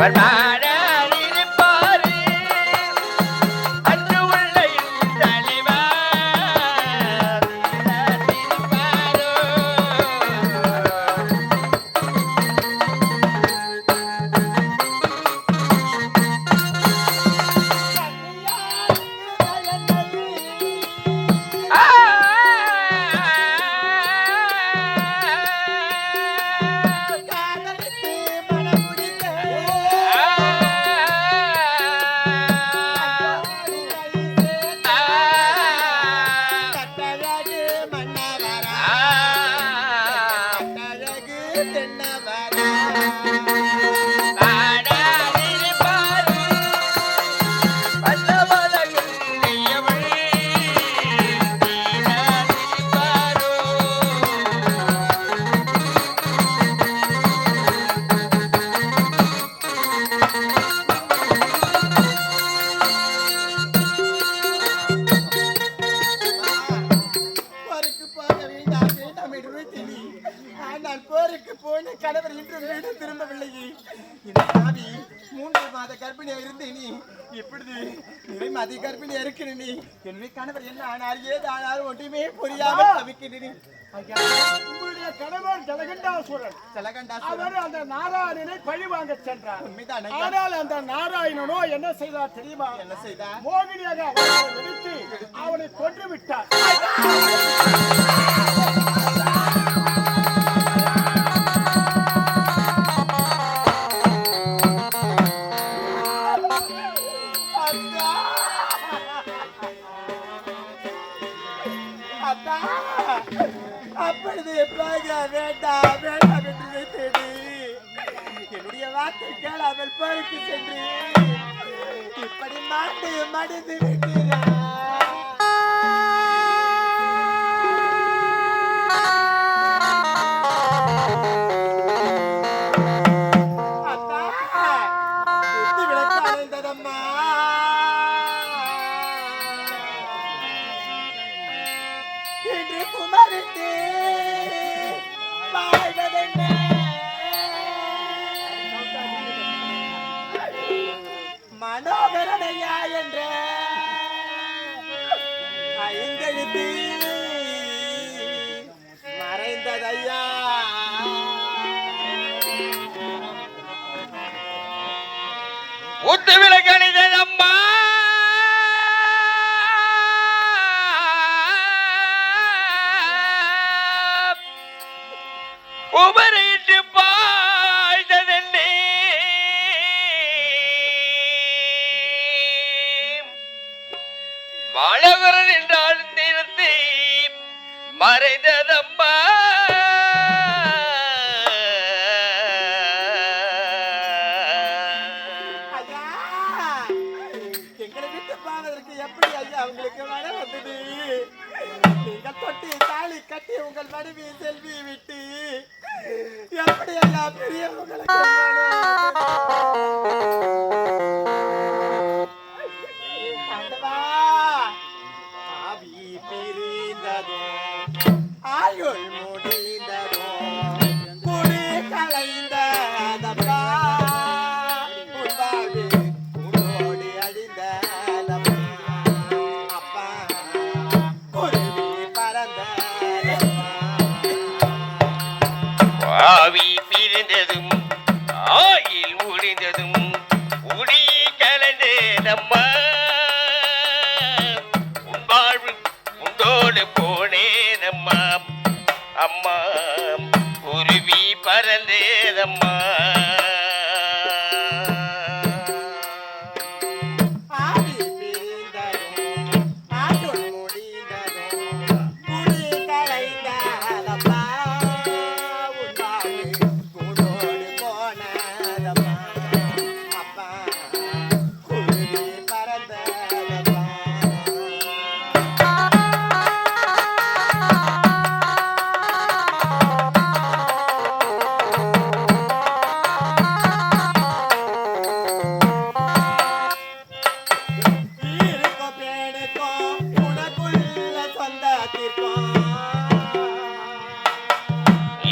Robert எப்படி இவை மதி கற்பில் இருக்கிற நீ. என்னை கணவர் என்ன ஆனார் ஏது ஆனார் ஒன்றுமே புரியாமல் தவிக்கிறேன் உங்களுடைய கணவர் ஜலகண்டாசுரன். அவர் அந்த நாராயணனை பழி வாங்க சென்றார். ஆனால் அந்த நாராயணனோ என்ன செய்தார் தெரியுமா? என்ன செய்தார்? மோகினியாக அவனை வெடித்து அவனை கொன்று விட்டார். அடித்து விட்டார் மனோகரனையா என்ற be. Yeah.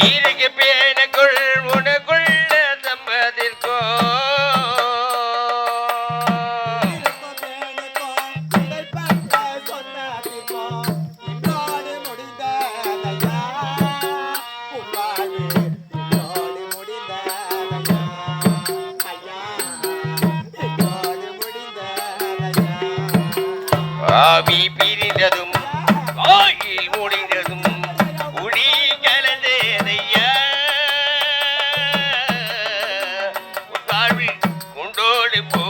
நீருக்கு பேன கொள்வோம் கொடுப்போம்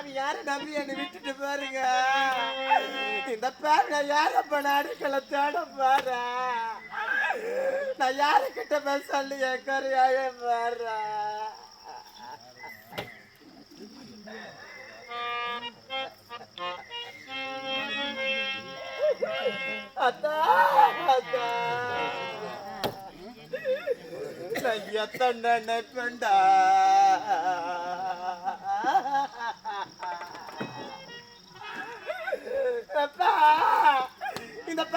இந்த யார நம்பி என்னை விட்டுட்டு பாருங்க இந்த பாவி நான் யாரப்ப நாடுகளை தேட பாரு நான் யாருக்கிட்ட பேச சொல்லி என் கரையாக பாரு அத்தா அத்தா. நான் எத்தனை நினைப்பேன்டா?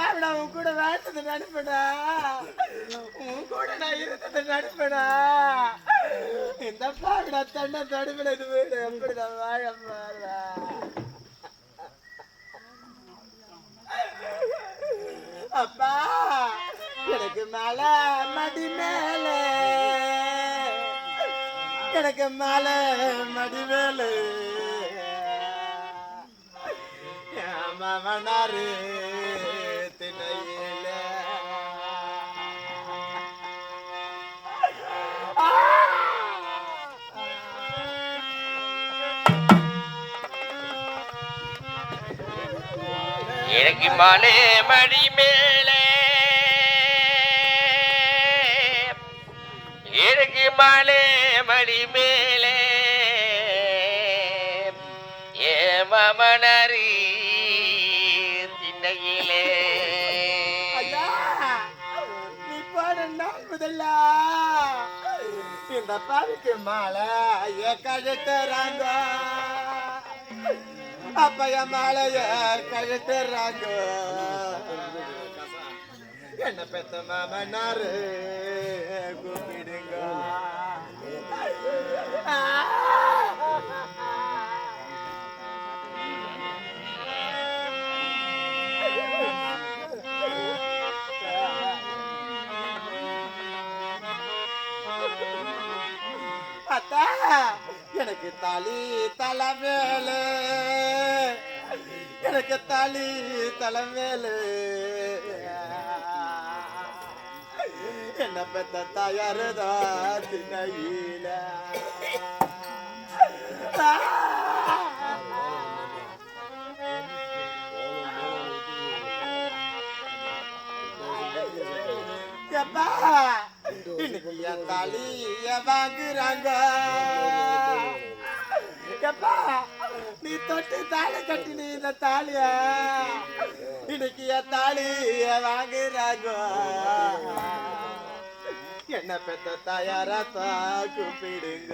பாருடா உன் கூட வாழ்ந்தது நடிப்பேனா உன் கூட நான் இருந்தது நடிப்பேனா இந்த பாருடா நான் தன்னை தடுப்பில் இது வீடு. எப்படி வாழ பாருடா அப்பா எனக்கு மலை மடி மேல. எனக்கு மலை மடி மேலே. மாமனாரே. மலே மடி மேலே. இருக்கு மலே மடி மேலே. ஏமனரி திண்ணையிலே. ஐயா, நீ போன நாள் முதல்ல. இந்த பாவிக்கு மாலை என் கழுத்துறாங்க அப்பைய என் மாலைய கழுத்துறாங்க. என்ன பெத்த மாமனாரு? கூப்பிடுங்க. அத்தா. எனக்கு தாலி தலைமேலு. எனக்கு தாலி தலைமேலு. என்ன பெத்த தாயாருதா தினையில எப்பா? இன்னைக்கு என் தாலிய வாங்குறாங்க எப்பா நீ தொட்டு தாலி கட்டினி இந்த தாலிய? இன்னைக்கு என் தாலிய வாங்குறாங்க என்ன பெத்த தாயாரத்தா கூப்பிடுங்க.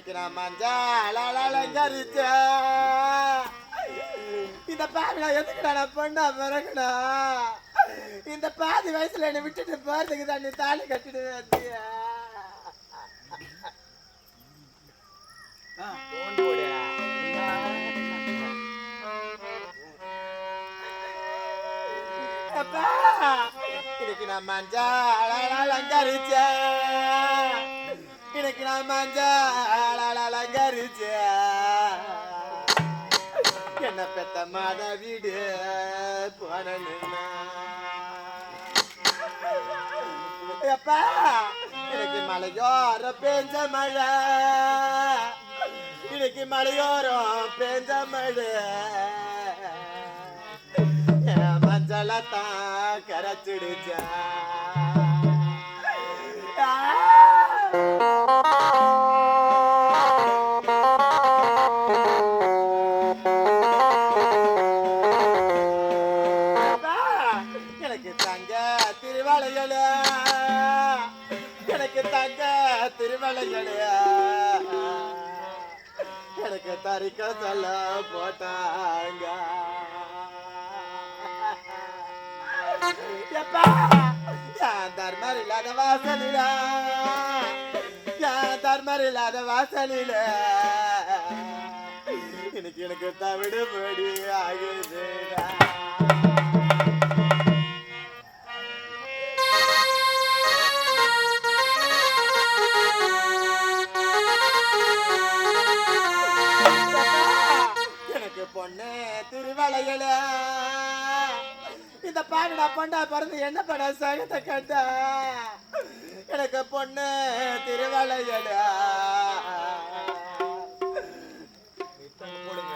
எனக்கு நான் மஞ்சால இந்த பாவி நான் நான் பொண்ணா பிறகுடா இந்த பாதி வயசுல என்னை விட்டுட்டு போறதுக்கு தான் நீ தாலி கட்டிட்டு வந்தியா? இன்னைக்கு நான் மஞ்சால அலங்கரிச்சேன் இன்னைக்கு நான் என்ன பெத்த மாத வீடு போன எப்பா இன்னைக்கு மலையோர பெஞ்ச மழை. இன்னைக்கு மலையோரம் பெஞ்ச மழை. என் மஞ்சள தான் கரைச்சிடுச்சா. திருவளையல எனக்கு தரிக்க சொல்ல போட்டாங்க. எப்பா தர்மர் இல்லாத வாசலில தர்மர் இல்லாத வாசலில. இன்னைக்கு எனக்கு தவிடுபடி ஆகுதுடா பொண்ணு திருவளையல இந்த பாடடா பொண்டா பிறந்து என்ன பண்ண சகத்தை கண்ட எனக்கு பொண்ணு திருவளையல போடுங்க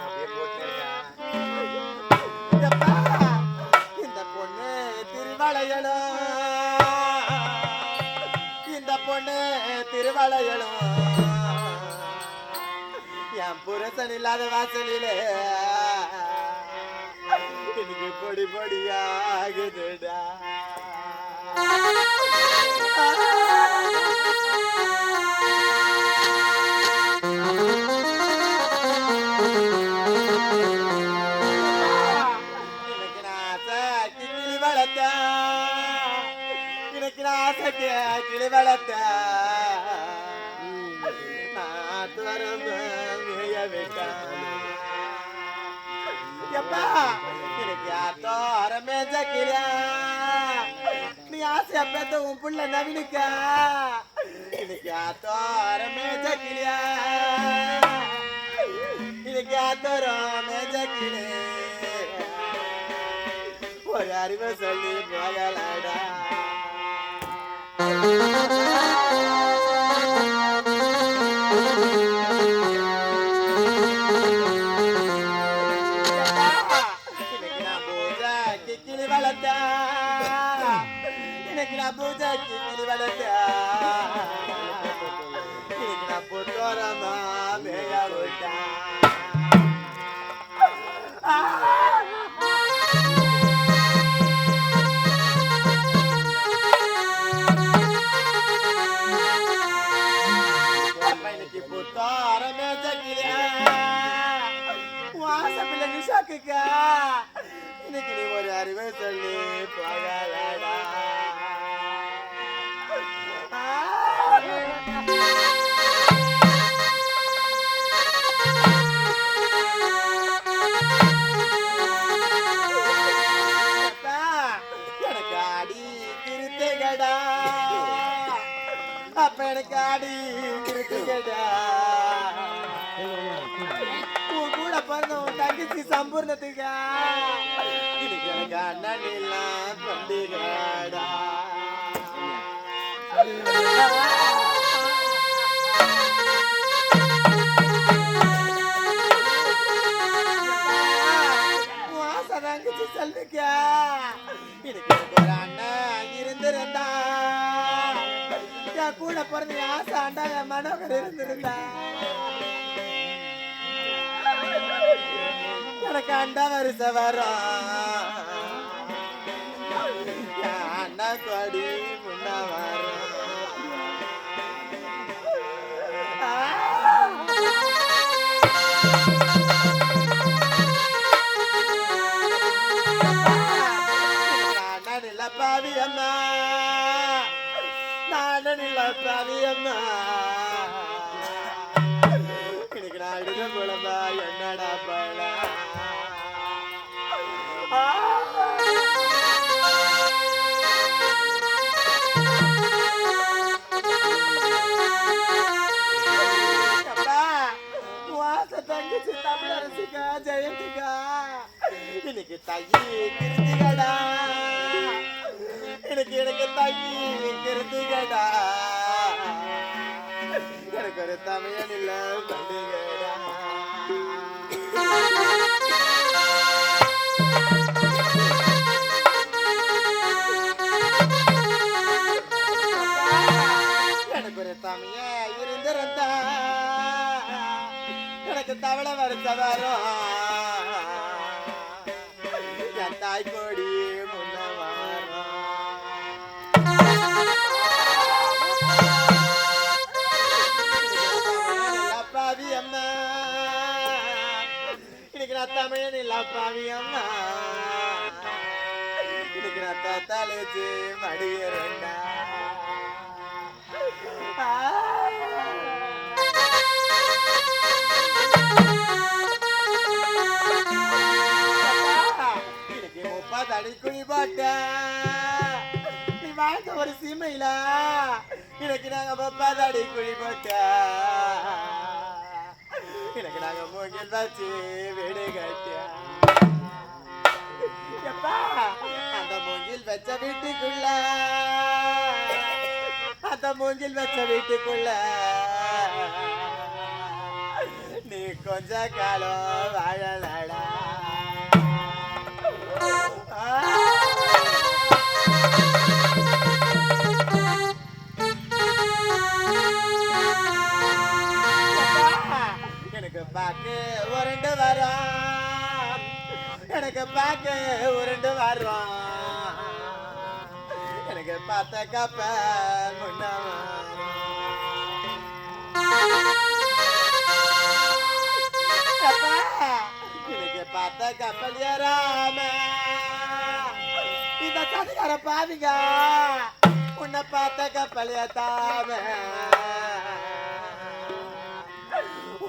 இந்த பொண்ணு திருவளையலும் இந்த பொண்ணு திருவளையலும் என் புருஷன் இல்லாத வாசலிலே. எனக்கு பொடி பொடியாகுதுடா கிளி வளர்த்தேன் நான் ஆசைக்கு நாட்டு வரம்பு விட்டான். எப்பா? எனக்கு யாத்தோ அரமேஜ கிளியா நீ ஆசையா பெத்த உன் புள்ள நவீனுக்கா? எனக்கு யாத்தோ அரமேஜ கிளியா எனக்கு யாத்தோ ஒரு அறிவை சொல்லி போகலாடா. பூஜைக்கு கிளி வளர்த்தேன். இன்னைக்கு நான் பூஜைக்கு கிளி வளர்த்தேன். இன்னைக்கு நான் புத்தோரமா மேய விட்டேன். ஆ! அப்ப இன்னைக்கு புத்தோரமே ஜக்கிலியா வாசப்பில்ல நிஷாக்குக்கா இன்னைக்கு நீ ஒரு அறிவை சொல்லி போகலடா அப்ப எனக்கு அடி இருக்குங்கடா உன் கூட பிறந்த உன் தங்கச்சி சம்பூர்ணத்துக்கா கூட பிறந்த ஆசை அண்டா என் மனோகர் இருந்திருந்தா எனக்கு அண்டா வரிசை வரும் அண்ணா கொடி முன்ன வரும் நானில்ல பாவி அம்மா நானில்ல பாவி அம்மா இன்னைக்கு நான் அழுத குழம்பா என்னடா பழ தங்கச்சி தமிழரசிக்கா ஜெயந்திக்கா. இன்னைக்கு தையே கிருத்திகடா. எனக்கு எனக்கு தையி கிருத்திகடா எனக்கு ஒரு தமையன் இல்ல பண்டிகடா. எனக்கு ஒரு தமைய இருந்திருந்தா. எனக்கு தவளை வருத்த வரும். நிலப்பாவியம்மா எனக்கு ரத்த தலைச்சு மடியறண்டா. எனக்கு முப்பது அடி குழி பாட்ட. நீ வாழ்ந்த ஒரு சீமையில? எனக்கு நாங்க முப்பது அடி குழி பாட்ட. எனக்கு நாங்க மூங்கில் வச்சு வீடு கட்டியா எப்பா அந்த மூங்கில் வச்ச வீட்டுக்குள்ள அந்த மூங்கில் வச்ச வீட்டுக்குள்ள நீ கொஞ்ச காலம் வாழலடா எனக்கு உருண்டு வரோம் எனக்கு பார்க்க உருண்டு வரோம் எனக்கு பார்த்த கப்ப முன்ன எனக்கு பார்த்த கப்பல் ஏறாம. இந்த சதிகார பாவிங்க உன்னை பார்த்த கப்பல் ஏத்தாம.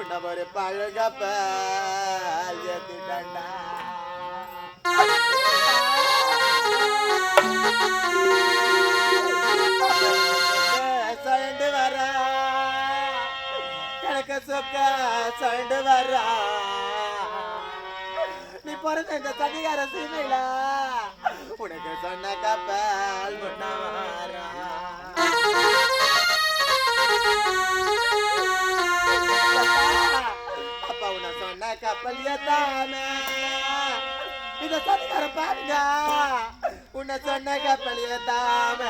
உன்னை ஒரு பழகப்பல் ஏத்திட்டா சண்டு வர எனக்கு சொக்க சண்டு வர நீ பிறந்த இந்த சதிகார சீமையில உனக்கு சொன்ன கப்பல் முன்ன வாரா. அப்பா உன்னை சொன்ன கப்பல் ஏத்தாம இந்த சதிகார பாருங்க. உன்னை சொன்ன கப்பல் ஏத்தாம